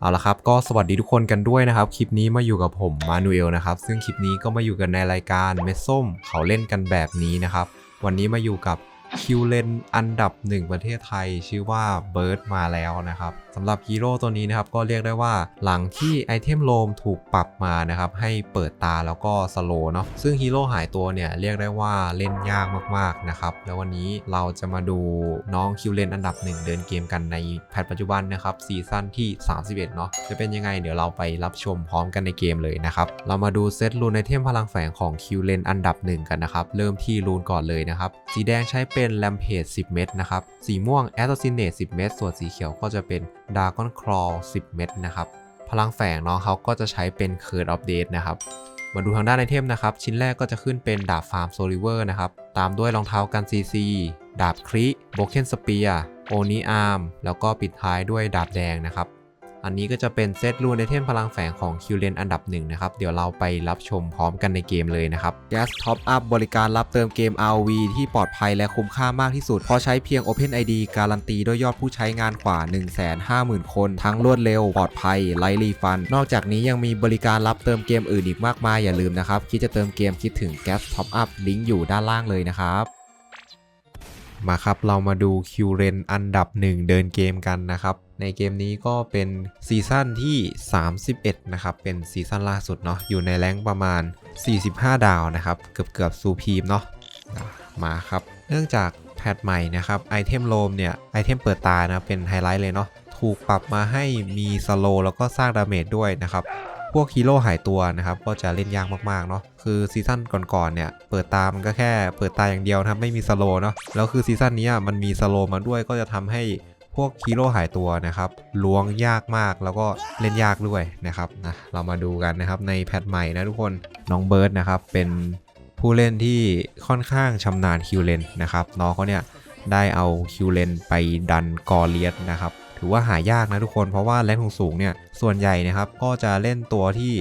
เอาละครับก็สวัสดีทุกคนกันด้วยนะครับ คลิปนี้มาอยู่กับผมมานูเอลนะครับ ซึ่งคลิปนี้ก็มาอยู่กันในรายการเมส้มเขาเล่นกันแบบนี้นะครับ วันนี้มาอยู่กับ คิวเลนอันดับหนึ่งประเทศไทยชื่อว่าเบิร์ดมาแล้วนะครับสำหรับฮีโร่ตัวนี้นะครับก็เรียกได้ว่าหลังที่ไอเทมโลมถูกปรับมานะครับให้เปิดตาแล้วก็สโลเนาะซึ่งฮีโร่หายตัวเนี่ยเรียกได้ว่าเล่นยากมากๆนะครับแล้ววันนี้เราจะมาดูน้องคิวเลนอันดับหนึ่งเดินเกมกันในแพทปัจจุบันนะครับซีซั่นที่ 31 เนาะจะเป็นยังไงเดี๋ยวเราไปรับชมพร้อมกันในเกมเลยนะครับเรามาดูเซตรูนไอเทมพลังแฝงของคิวเลนอันดับหนึ่งกันนะครับเริ่มที่รูนก่อนเลยนะครับสีแดงใช้เป็นแลมเพจ10 เม็ดนะครับ สีม่วงแอตโตซินเนต10 เม็ดส่วนสีเขียวก็จะเป็นดากอนคลอ10 เม็ดนะครับ พลังแฝงเนาะเขาก็จะใช้เป็นเคิร์ดอัปเดตนะครับ มาดูทางด้านไอเทมนะครับ ชิ้นแรกก็จะขึ้นเป็นดาบฟาร์มโซลิเวอร์นะครับ ตามด้วยรองเท้ากันซีซีดาบคริโบเคนสเปียโอนิอาร์มแล้วก็ปิดท้ายด้วยดาบแดงนะครับ อันนี้ก็จะเป็นเซตรูนไอเทมพลังแฝงของคิวเลนอันดับหนึ่งนะครับ เดี๋ยวเราไปรับชมพร้อมกันในเกมเลยนะครับ Gas Top Up บริการรับเติมเกม RV ที่ปลอดภัยและคุ้มค่ามากที่สุด เพราะใช้เพียง OpenID การันตีด้วยยอดผู้ใช้งานกว่า 150,000 คน ทั้งรวดเร็ว ปลอดภัยไร้รีฟัน นอกจากนี้ยังมีบริการรับเติมเกมอื่นอีกมากมายอย่าลืมนะครับ คิดจะเติมเกมคิดถึง Gas Top Up ลิงก์อยู่ด้านล่างเลยนะครับ มาครับ เรามาดูคิวเรนอันดับ 1 เดินเกมกันนะครับ ในเกมนี้ก็เป็นซีซั่นที่ 31 นะครับ เป็นซีซั่นล่าสุดเนาะอยู่ในแรงประมาณ 45 ดาวนะครับ เกือบเกือบซูพีมเนาะอะมาครับ เนื่องจากแพทใหม่นะครับไอเทมโลมเนี่ยไอเทมเปิดตานะเป็นไฮไลท์เลยเนาะถูกปรับมาให้มีสโลแล้วก็สร้างดาเมจด้วยนะครับ พวกฮีโร่หายตัวนะครับก็จะเล่นยากมากๆเนาะคือซีซั่นก่อนๆเนี่ยเปิดตามันก็แค่เปิดตาอย่างเดียวนะครับไม่มีสโลเนาะแล้วคือซีซั่นนี้มันมีสโลมาด้วยก็จะทำให้พวกฮีโร่หายตัวนะครับล้วงยากมากแล้วก็เล่นยากด้วยนะครับนะเรามาดูกันนะครับในแพทใหม่นะทุกคนน้องเบิร์ดนะครับเป็นผู้เล่นที่ค่อนข้างชำนาญคิวเลนนะครับน้องเขาเนี่ยได้เอาคิวเลนไปดันกอเลียสนะครับ ถือว่าหายากนะทุกคนเพราะว่าแรงสูงเนี่ยส่วนใหญ่นะครับก็จะเล่นตัวที่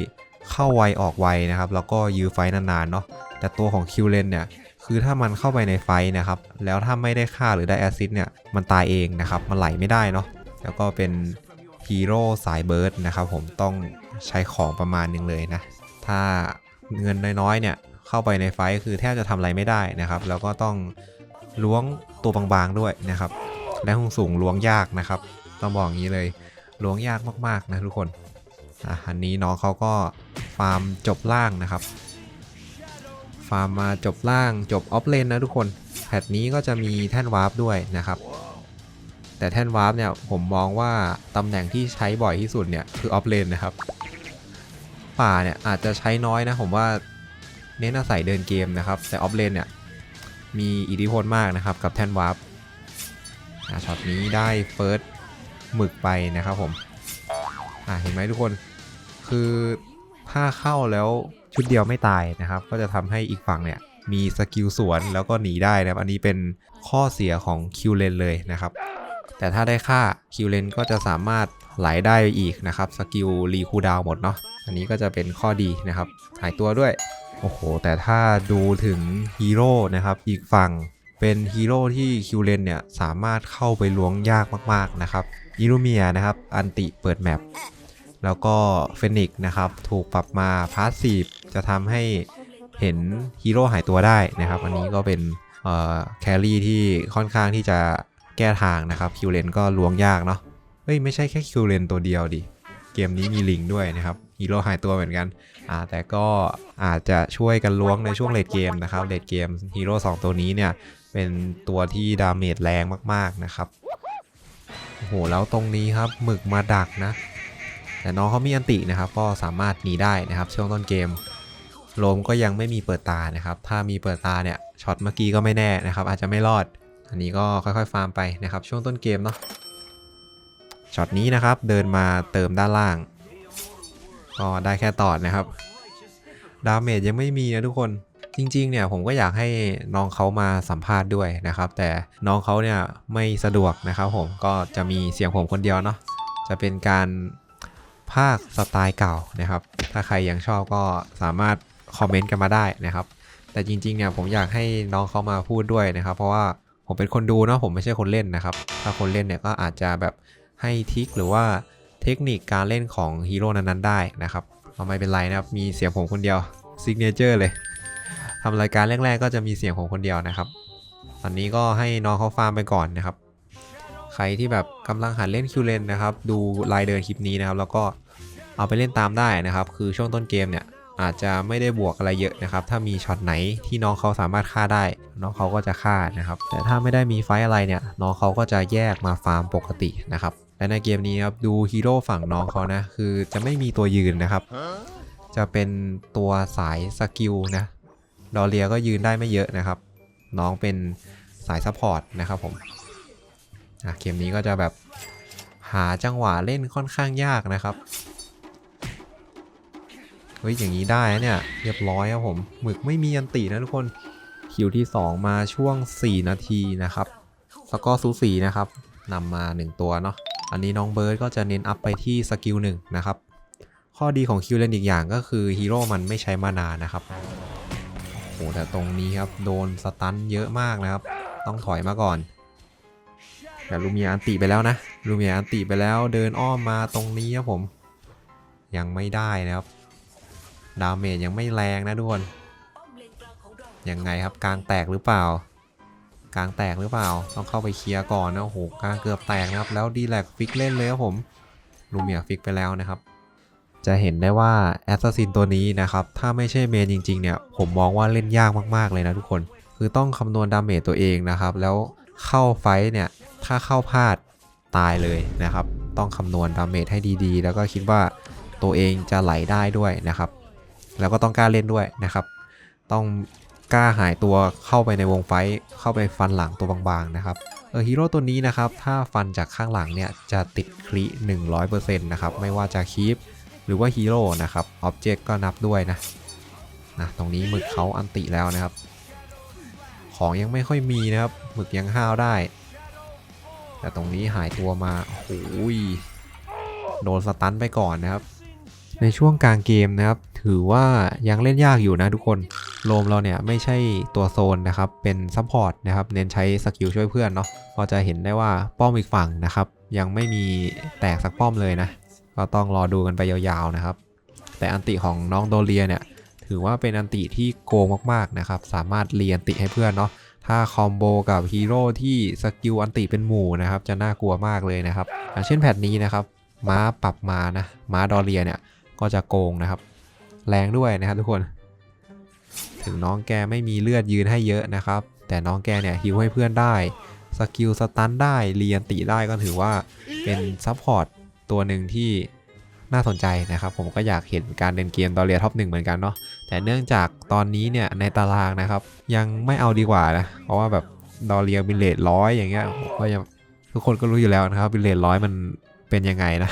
เข้าไวออกไวนะครับแล้วก็ยื้อไฟนานๆเนาะแต่ตัวของคิวเลนเนี่ยคือถ้ามันเข้าไปในไฟนะครับแล้วถ้าไม่ได้ฆ่าหรือได้แอซซิดเนี่ยมันตายเองนะครับมันไหลไม่ได้เนาะแล้วก็เป็นฮีโร่สายเบิร์ดนะครับผมต้องใช้ของประมาณนึงเลยนะถ้าเงินน้อยๆเนี่ยเข้าไปในไฟคือแทบจะทำอะไรไม่ได้นะครับแล้วก็ต้องล้วงตัวบางๆด้วยนะครับแรงสูงล้วงยากนะครับ ต้องบอกอย่างนี้เลยล้วงยากมากๆนะทุกคนอะอันนี้น้องเขาก็ฟาร์มจบล่างนะครับ ฟาร์มมาจบล่างจบออฟเลนนะทุกคนแพทนี้ก็จะมีแท่นวาร์ปด้วยนะครับ แต่แท่นวาร์ปเนี่ยผมมองว่าตำแหน่งที่ใช้บ่อยที่สุดเนี่ยคือออฟเลนนะครับ ป่าเนี่ยอาจจะใช้น้อยนะผมว่าเน้นอาศัยเดินเกมนะครับ แต่ออฟเลนเนี่ยมีอิทธิพลมากนะครับกับแท่นวาร์ปช็อตนี้ได้เฟิร์ส หมึกไปนะครับผม อะเห็นไหมทุกคน คือถ้าเข้าแล้วชุดเดียวไม่ตายนะครับ ก็จะทำให้อีกฝั่งเนี่ยมีสกิลสวนแล้วก็หนีได้นะครับ อันนี้เป็นข้อเสียของคิวเลนเลยนะครับ แต่ถ้าได้ค่าคิวเลนก็จะสามารถไหลได้อีกนะครับ สกิลรีคูดาวหมดเนาะ อันนี้ก็จะเป็นข้อดีนะครับ หายตัวด้วย โอ้โห แต่ถ้าดูถึงฮีโร่นะครับ อีกฝั่งเป็นฮีโร่ที่คิวเลนเนี่ยสามารถเข้าไปล้วงยากมากๆนะครับ อิลูเมียนะครับ อันติเปิดแมปแล้วก็เฟนิกนะครับ ถูกปรับมาพาสซีฟจะทำให้เห็นฮีโร่หายตัวได้นะครับ อันนี้ก็เป็นแครี่ที่ค่อนข้างที่จะแก้ทางนะครับคิวเลนก็ล้วงยากเนาะเฮ้ยไม่ใช่แค่คิวเลนตัวเดียวดิ เกมนี้มีลิงด้วยนะครับฮีโร่หายตัวเหมือนกันอ่าแต่ก็อาจจะช่วยกันล้วงในช่วงเลดเกมนะครับเลดเกมฮีโร่2ตัวนี้เนี่ยเป็นตัวที่ดาเมจแรงมากๆนะครับ โอ้โหแล้วตรงนี้ครับหมึกมาดักนะ แต่น้องเขามีอันตินะครับ ก็สามารถหนีได้นะครับ ช่วงต้นเกมโลมก็ยังไม่มีเปิดตานะครับ ถ้ามีเปิดตาเนี่ยช็อตเมื่อกี้ก็ไม่แน่นะครับ อาจจะไม่รอด อันนี้ก็ค่อยๆฟาร์มไปนะครับ ช่วงต้นเกมเนาะช็อตนี้นะครับเดินมาเติมด้านล่าง ก็ได้แค่ตอดนะครับ ดาเมจยังไม่มีนะทุกคน จริงๆเนี่ยผมก็อยากให้น้องเขามาสัมภาษณ์ด้วยนะครับ แต่น้องเขาเนี่ยไม่สะดวกนะครับผมก็จะมีเสียงผมคนเดียวเนาะจะเป็นการภาคสไตล์เก่านะครับ ถ้าใครยังชอบก็สามารถคอมเมนต์กันมาได้นะครับ แต่จริงๆเนี่ยผมอยากให้น้องเขามาพูดด้วยนะครับ เพราะว่าผมเป็นคนดูเนาะผมไม่ใช่คนเล่นนะครับ ถ้าคนเล่นเนี่ยก็อาจจะแบบให้ทิคหรือว่าเทคนิคการเล่นของฮีโร่นั้นๆได้นะครับเอาไม่เป็นไรนะครับ มีเสียงผมคนเดียวซิกเนเจอร์เลย ทำรายการแรก ๆ ก็จะมีเสียงผมคนเดียวนะครับ ตอนนี้ก็ให้น้องเขาฟาร์มไปก่อนนะครับ ใครที่แบบกำลังหัดเล่นคิวเลนนะครับ ดูรายเดินคลิปนี้นะครับ แล้วก็เอาไปเล่นตามได้นะครับ คือช่วงต้นเกมเนี่ยอาจจะไม่ได้บวกอะไรเยอะนะครับ ถ้ามีช็อตไหนที่น้องเขาสามารถฆ่าได้ น้องเขาก็จะฆ่านะครับ แต่ถ้าไม่ได้มีไฟอะไรเนี่ย น้องเขาก็จะแยกมาฟาร์มปกตินะครับ และในเกมนี้ครับดูฮีโร่ฝั่งน้องเขานะ คือจะไม่มีตัวยืนนะครับ จะเป็นตัวสายสกิลนะ ดอเรียก็ยืนได้ไม่เยอะนะครับ น้องเป็นสายซัพพอร์ตนะครับผมอะเกมนี้ก็จะแบบหาจังหวะเล่นค่อนข้างยากนะครับ เฮ้ย อย่างนี้ได้เนี่ยเรียบร้อยครับผม หมึกไม่มีอันตินะทุกคน คิวที่ 2 มาช่วง 4 นาทีนะครับ สกอร์สูสีนะครับนำมา 1 ตัวเนาะ อันนี้น้องเบิร์ดก็จะเน้นอัพไปที่สกิล1นะครับ ข้อดีของคิวเลนอีกอย่างก็คือฮีโร่มันไม่ใช้มานานะครับ หแต่ตรงนี้ครับ โดนสตันเยอะมากนะครับ ต้องถอยมาก่อนแต่ลูเมียอันติไปแล้วนะลูเมียอันติไปแล้วเดินอ้อมมาตรงนี้ครับผม ยังไม่ได้นะครับ ดาเมจยังไม่แรงนะทุกคนยังไงครับกลางแตกหรือเปล่ากลางแตกหรือเปล่า ต้องเข้าไปเคลียร์ก่อนนะโอ้โหกลางเกือบแตกนะครับ แล้วดีแลกฟิกเล่นเลยครับผมลูเมียฟิกไปแล้วนะครับ จะเห็นได้ว่าแอสซัสซินตัวนี้นะครับ ถ้าไม่ใช่เมนจริงๆเนี่ย ผมมองว่าเล่นยากมากๆเลยนะทุกคน คือต้องคำนวณดาเมจตัวเองนะครับ แล้วเข้าไฟท์เนี่ย ถ้าเข้าพลาดตายเลยนะครับ ต้องคำนวณดาเมจให้ดีๆ แล้วก็คิดว่าตัวเองจะไหลได้ด้วยนะครับ แล้วก็ต้องกล้าเล่นด้วยนะครับ ต้องกล้าหายตัวเข้าไปในวงไฟท์เข้าไปฟันหลังตัวบางๆนะครับเออฮีโร่ตัวนี้นะครับ ถ้าฟันจากข้างหลังเนี่ยจะติดคลิ100%นะครับ ไม่ว่าจะคีป หรือว่าฮีโร่นะครับออบเจกต์ก็นับด้วยนะนะตรงนี้หมึกเขาอันติแล้วนะครับ ของยังไม่ค่อยมีนะครับหมึกยังห้าวได้ แต่ตรงนี้หายตัวมาโอ้ยโดนสตันไปก่อนนะครับ ในช่วงกลางเกมนะครับ ถือว่ายังเล่นยากอยู่นะทุกคนโลมเราเนี่ยไม่ใช่ตัวโซนนะครับ เป็นซัพพอร์ตนะครับ เน้นใช้สกิลช่วยเพื่อนเนาะก็จะเห็นได้ว่าป้อมอีกฝั่งนะครับ ยังไม่มีแตกสักป้อมเลยนะ ก็ต้องรอดูกันไปยาวๆนะครับ แต่อันติของน้องโดเรียเนี่ยถือว่าเป็นอันติที่โกงมากๆนะครับ สามารถเรียนติให้เพื่อนเนาะถ้าคอมโบกับฮีโร่ที่สกิลอันติเป็นหมู่นะครับจะน่ากลัวมากเลยนะครับอย่างเช่นแพทนี้นะครับม้าปรับมานะม้าดอเรียเนี่ยก็จะโกงนะครับ แรงด้วยนะครับทุกคน ถึงน้องแกไม่มีเลือดยืนให้เยอะนะครับ แต่น้องแกเนี่ยฮิวให้เพื่อนได้สกิลสตันได้เรียนติได้ก็ถือว่าเป็นซัพพอร์ต ตัวหนึ่งที่น่าสนใจนะครับ ผมก็อยากเห็นการเล่นเกมดอเรียท็อปหนึ่งเหมือนกันเนาะแต่เนื่องจากตอนนี้เนี่ยในตารางนะครับ ยังไม่เอาดีกว่านะเพราะว่าแบบดอเรียบิลเลตร้อยอย่างเงี้ยก็ยังทุกคนก็รู้อยู่แล้วนะครับบิลเลตร้อยมันเป็นยังไงนะ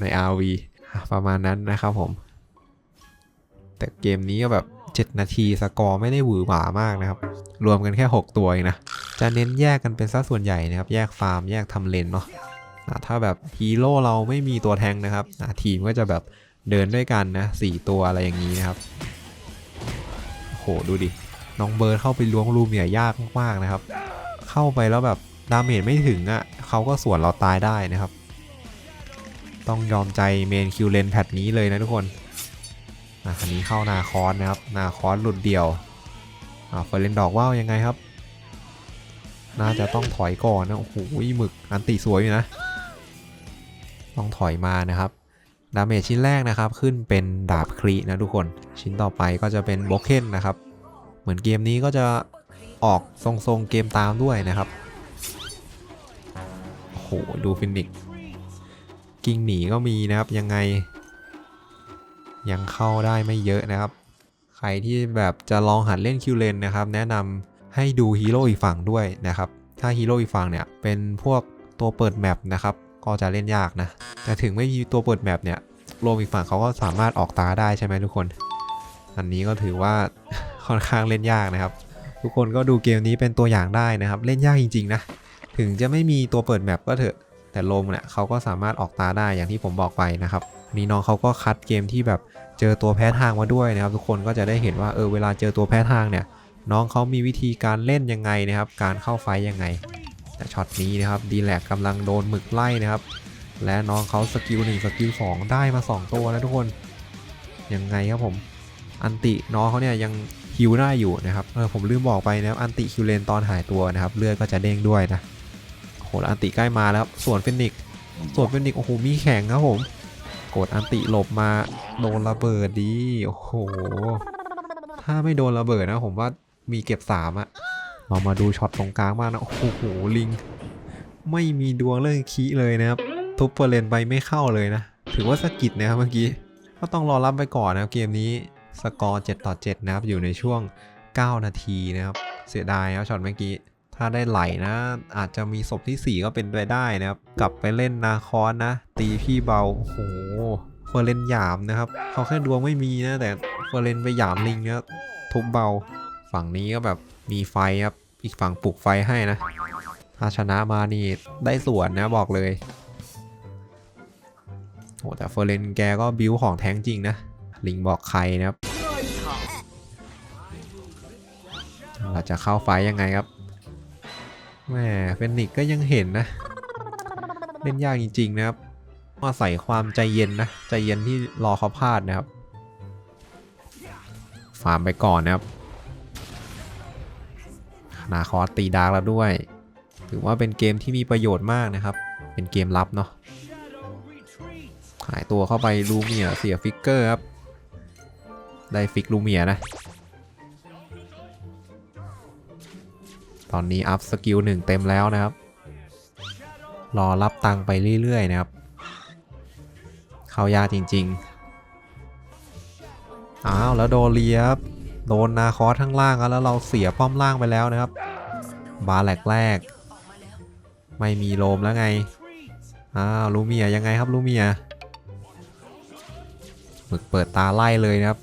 ใน RV ประมาณนั้นนะครับผม แต่เกมนี้ก็แบบ 7 นาทีสกอร์ไม่ได้หวือหวามากนะครับ รวมกันแค่ 6 ตัวเองนะ จะเน้นแยกกันเป็นสัดส่วนใหญ่นะครับ แยกฟาร์มแยกทำเลนเนาะ ถ้าแบบฮีโร่เราไม่มีตัวแทงนะครับอะทีมก็จะแบบเดินด้วยกันนะสี่ตัวอะไรอย่างนี้นะครับโหดูดิน้องเบิร์ดเข้าไปล้วงรูมเนี่ยยากมากๆนะครับ เข้าไปแล้วแบบดาเมจไม่ถึงอะ่ะเขาก็สวนเราตายได้นะครับ ต้องยอมใจเมนคิวเลนแพทนี้เลยนะทุกคนอะอันนี้เข้านาคอนนะครับ นาคอนหลุดเดี่ยวอ่าเฟรนดอกว่าวยังไงครับ น่าจะต้องถอยก่อนนะโอ้โหหมึกอันติสวยอยู่นะ ต้องถอยมานะครับดาเมจชิ้นแรกนะครับ ขึ้นเป็นดาบครีนะทุกคน ชิ้นต่อไปก็จะเป็นบล็อกเคนนะครับ เหมือนเกมนี้ก็จะออกทรงๆเกมตามด้วยนะครับโอ้โหดูฟินิกซ์กิ้งหนีก็มีนะครับยังไง ยังเข้าได้ไม่เยอะนะครับ ใครที่แบบจะลองหัดเล่นคิวเลนนะครับ แนะนำให้ดูฮีโร่อีกฝั่งด้วยนะครับ ถ้าฮีโร่อีกฝั่งเนี่ยเป็นพวกตัวเปิดแมปนะครับ ก็จะเล่นยากนะ แต่ถึงไม่มีตัวเปิดแมปเนี่ยโลมอีกฝั่งเขาก็สามารถออกตาได้ใช่ไหมทุกคน อันนี้ก็ถือว่าค่อนข้างเล่นยากนะครับ ทุกคนก็ดูเกมนี้เป็นตัวอย่างได้นะครับ เล่นยากจริง ๆ นะ ถึงจะไม่มีตัวเปิดแมปก็เถอะแต่โลมเนี่ยเขาก็สามารถออกตาได้อย่างที่ผมบอกไปนะครับนี่น้องเขาก็คัดเกมที่แบบเจอตัวแพ้ทางมาด้วยนะครับ ทุกคนก็จะได้เห็นว่าเออเวลาเจอตัวแพ้ทางเนี่ย น้องเขามีวิธีการเล่นยังไงนะครับ การเข้าไฟยังไง แต่ช็อตนี้นะครับดีแลกกำลังโดนหมึกไล่นะครับ และน้องเขาสกิลหนึ่งสกิลสองได้มา 2 ตัวนะทุกคน ยังไงครับผม อันติน้องเขาเนี่ยยังฮิวได้อยู่นะครับเออผมลืมบอกไปนะครับอันติคิวเลนตอนหายตัวนะครับเลือดก็จะเด้งด้วยนะโอ้โหแล้วอันติใกล้มาแล้วส่วนเฟนิกส่วนเฟนิกโอ้โหมีแข่งครับผมกดอันติหลบมาโดนระเบิดดีโอ้โหถ้าไม่โดนระเบิดนะผมว่ามีเก็บสามอะ เรามาดูช็อตตรงกลางบ้างนะ โอ้โห ลิง ไม่มีดวงเรื่องคีเลยนะครับ ทุบเปอร์เลนไปไม่เข้าเลยนะ ถือว่าสะกิดนะครับเมื่อกี้ ก็ต้องรอรับไปก่อนนะครับเกมนี้ สกอร์ 7 ต่อ 7 นะครับ อยู่ในช่วง 9 นาทีนะครับ เสียดายครับช็อตเมื่อกี้ ถ้าได้ไหลนะ อาจจะมีศพที่ 4 ก็เป็นไปได้นะครับ กลับไปเล่นนาคอนนะ ตีพี่เบา โอ้โหเฟอร์เรนหยามนะครับ เขาแค่ดวงไม่มีนะ แต่เฟอร์เรนไปหยามลิงนะทุบเบา ฝั่งนี้ก็แบบ มีไฟครับ อีกฝั่งปลุกไฟให้นะ ถ้าชนะมานี่ได้ส่วนนะบอกเลยโอ้แต่เฟอร์เรนแกก็บิวของแท้งจริงนะ ลิงบอกใครนะครับเราจะเข้าไฟยังไงครับแหมเฟนิกก็ยังเห็นนะ เล่นยากจริงๆนะครับอาศัยความใจเย็นนะ ใจเย็นที่รอเขาพลาดนะครับ ฟาร์มไปก่อนนะครับ นาคอสตีดาร์กแล้วด้วย ถือว่าเป็นเกมที่มีประโยชน์มากนะครับ เป็นเกมลับเนาะหายตัวเข้าไปลูเมียเสียฟิกเกอร์ครับ ได้ฟิกลูเมียนะ ตอนนี้อัพสกิลหนึ่งเต็มแล้วนะครับ รอรับตังไปเรื่อย ๆ นะครับ เข้ายากจริง ๆ อ้าว แล้วโดเลียบ โดนนาคอสข้งล่างแล้วเราเสียป้อมล่างไปแล้วนะครับ บาแหลกแรก ไม่มีโลมแล้วไง อ้าวลูเมียยังไงครับลูเมียหมึกเปิดตาไล่เลยนะครับ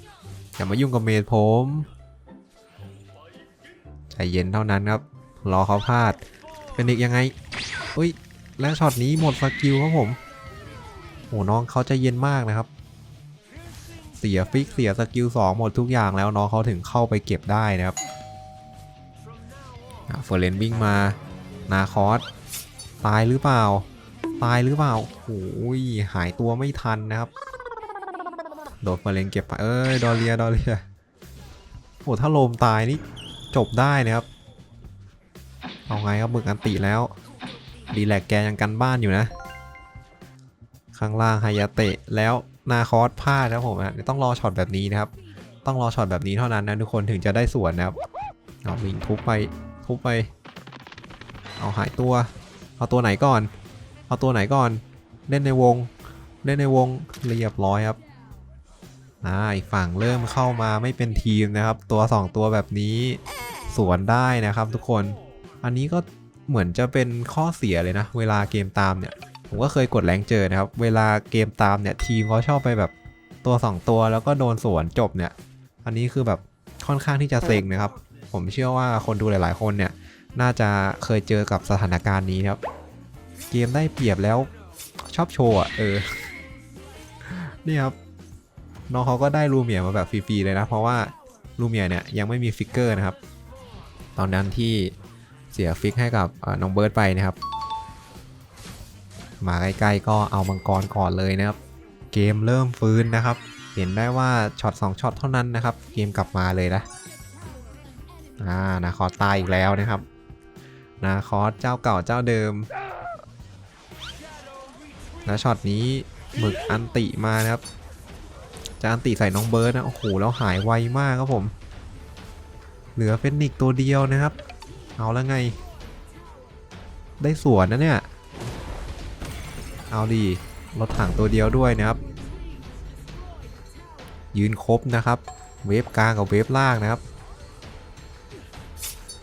อย่ามายุ่งกับเมดผมใจเย็นเท่านั้นครับ รอเขาพลาดเป็นอีกยังไงอุ้ยและช็อตนี้หมดสกิลครับผมโหน้องเขาใจเย็นมากนะครับ เสียฟิกเสียสกิล2หมดทุกอย่างแล้วน้องเขาถึงเข้าไปเก็บได้นะครับเฟอร์เรนวิ่งมานาคอสตายหรือเปล่า ตายหรือเปล่าโอ้ยหายตัวไม่ทันนะครับ โดนเฟอร์เรนเก็บไปเอ้ยดอเรียดอเรียโอ้ถ้าโลมตายนี่จบได้นะครับ เอาไงครับมึกอันติแล้วดีแลกแกยังกันบ้านอยู่นะ ข้างล่างไฮยาเตะแล้ว นาคอสพลาดนะครับผมอะต้องรอช็อตแบบนี้นะครับ ต้องรอช็อตแบบนี้เท่านั้นนะทุกคนถึงจะได้ส่วนนะครับเอาลิงทุบไปทุบไป เอาหายตัวเอาตัวไหนก่อน เอาตัวไหนก่อน เล่นในวง เล่นในวงเรียบร้อยครับอ่าอีกฝั่งเริ่มเข้ามาไม่เป็นทีมนะครับ ตัว 2 ตัวแบบนี้สวนได้นะครับทุกคน อันนี้ก็เหมือนจะเป็นข้อเสียเลยนะ เวลาเกมตามเนี่ย ผมก็เคยกดแรงเจอนะครับ เวลาเกมตามเนี่ยทีมเขาชอบไปแบบตัว 2 ตัวแล้วก็โดนสวนจบเนี่ย อันนี้คือแบบค่อนข้างที่จะเซ็งนะครับ ผมเชื่อว่าคนดูหลาย ๆ คนเนี่ย น่าจะเคยเจอกับสถานการณ์นี้ครับ เกมได้เปรียบแล้วชอบโชว์อะเออ นี่ครับน้องเขาก็ได้ลูเมียมาแบบฟรีๆเลยนะ เพราะว่าลูเมียเนี่ยยังไม่มีฟิกเกอร์นะครับ ตอนนั้นที่เสียฟิกให้กับน้องเบิร์ดไปนะครับ มาใกล้ๆก็เอามังกรก่อนเลยนะครับ เกมเริ่มฟื้นนะครับ เห็นได้ว่าช็อต2ช็อตเท่านั้นนะครับ เกมกลับมาเลยนะอ่านาคอตายอีกแล้วนะครับนาคอสเจ้าเก่าเจ้าเดิมแล้วช็อตนี้หมึกอันติมานะครับจะอันติใส่น้องเบิร์ดนะโอ้โหแล้วหายไวมากครับผม เหลือเฟนิกตัวเดียวนะครับ เอาแล้วไง ได้สวนนะเนี่ย เอาดีรถถังตัวเดียวด้วยนะครับ ยืนครบนะครับ เวฟกลางกับเวฟล่างนะครับ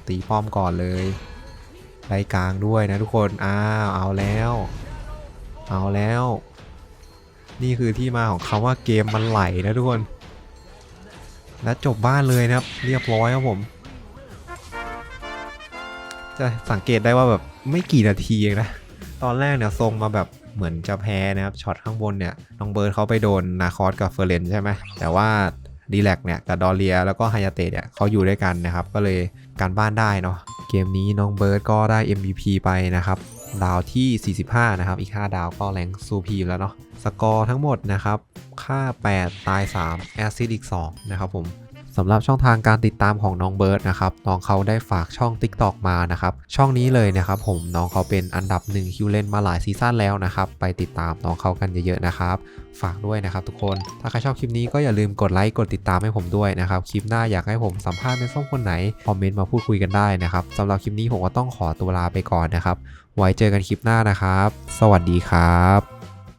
ตีป้อมก่อนเลยไล่กลางด้วยนะทุกคนอ้าวเอาแล้ว เอาแล้ว นี่คือที่มาของคำว่าเกมมันไหลนะทุกคน และจบบ้านเลยนะครับ เรียบร้อยครับผม จะสังเกตได้ว่าแบบไม่กี่นาทีเองนะ ตอนแรกเนี่ยทรงมาแบบ เหมือนจะแพ้นะครับช็อตข้างบนเนี่ยน้องเบิร์ดเขาไปโดนนาคอสกับเฟอร์เรนใช่ไหมแต่ว่าดีแลกเนี่ยกับดอเรียแล้วก็ไฮยาเตะเนี่ยเขาอยู่ด้วยกันนะครับ ก็เลยการบ้านได้เนาะเกมนี้น้องเบิร์ดก็ได้ MVP ไปนะครับดาวที่ 45 นะครับ อีก 5 ดาวก็แรงซูพีแล้วเนาะสกอร์ทั้งหมดนะครับ ค่า 8 ตาย 3 แอซิดอีก 2 นะครับผม สำหรับช่องทางการติดตามของน้องเบิร์ดนะครับน้องเขาได้ฝากช่อง TikTok มานะครับช่องนี้เลยนะครับผมน้องเขาเป็นอันดับ1คิวเล่นมาหลายซีซั่นแล้วนะครับไปติดตามน้องเขากันเยอะๆนะครับฝากด้วยนะครับทุกคนถ้าใครชอบคลิปนี้ก็อย่าลืมกดไลค์กดติดตามให้ผมด้วยนะครับคลิปหน้าอยากให้ผมสัมภาษณ์เป็นส้มคนไหนคอมเมนต์มาพูดคุยกันได้นะครับสำหรับคลิปนี้ผมก็ต้องขอตัวลาไปก่อนนะครับไว้เจอกันคลิปหน้านะครับ สวัสดีครับ